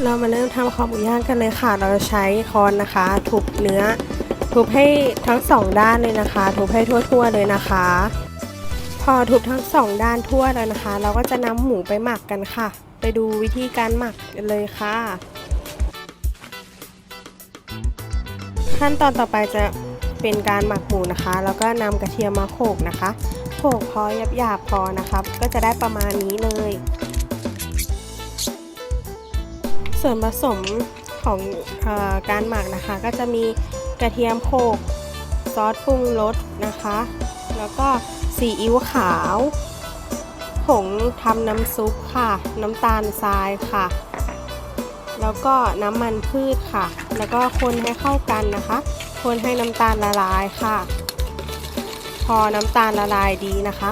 เรามาเริ่มทำคอหมูย่างกันเลยค่ะ เราจะใช้ค้อนนะคะ ทุบเนื้อ ทุบให้ทั้งสองด้านเลยนะคะ ทุบให้ทั่วๆเลยนะคะ พอทุบทั้งสองด้านทั่วแล้วนะคะ เราก็จะนำหมูไปหมักกันค่ะ ไปดูวิธีการหมักกันเลยค่ะ ขั้นตอนต่อไปจะเป็นการหมักหมูนะคะ แล้วก็นำกระเทียมมาโขกนะคะ โขกพอหยาบๆพอนะคะ ก็จะได้ประมาณนี้เลย ส่วนผสมของอการหมักนะคะ ก็จะมีกระเทียมโขลกซอสปรุงรสนะคะ แล้วก็ซีอิ๊วขาวผงทำน้ำซุปค่ะ น้ำตาลทรายค่ะ แล้วก็น้ำมันพืชค่ะ แล้วก็คนให้เข้ากันนะคะ คนให้น้ำตาลละลายค่ะ พอน้ำตาลละลายดีนะคะ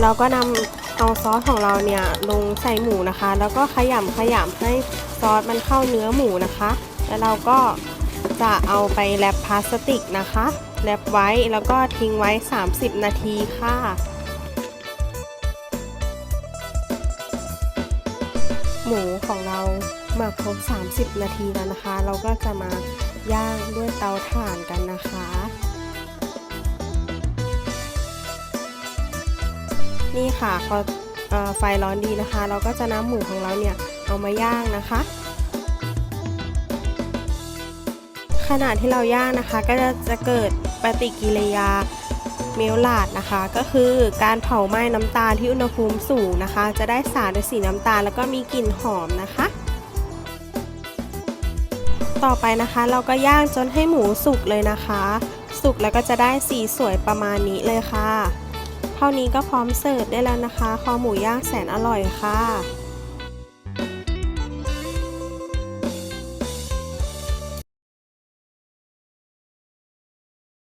เราก็นำ เอาซอสของเราเนี่ยลงใส่หมูนะคะ แล้วก็ขยำขยำให้ซอสมันเข้าเนื้อหมูนะคะ แล้วเราก็จะเอาไปแรปพลาสติกนะคะแรปไว้แล้วก็ทิ้งไว้ 30 นาทีค่ะหมูของเราหมักครบ 30 นาทีแล้วนะคะ เราก็จะมาย่างด้วยเตาถ่านกันนะคะ นี่ค่ะพอไฟร้อนดีนะคะ เราก็จะนำหมูของเราเนี่ยเอามาย่างนะคะ ขณะที่เราย่างนะคะ ก็จะจะเกิดปฏิกิริยาเมลลาดนะคะ ก็คือการเผาไหม้น้ำตาลที่อุณหภูมิสูงนะคะ จะได้สารด้วยสีน้ำตาลแล้วก็มีกลิ่นหอมนะคะ ต่อไปนะคะ เราก็ย่างจนให้หมูสุกเลยนะคะ สุกแล้วก็จะได้สีสวยประมาณนี้เลยค่ะ เท่านี้ก็พร้อมเสิร์ฟได้แล้วนะคะ คอหมูย่างแสนอร่อยค่ะ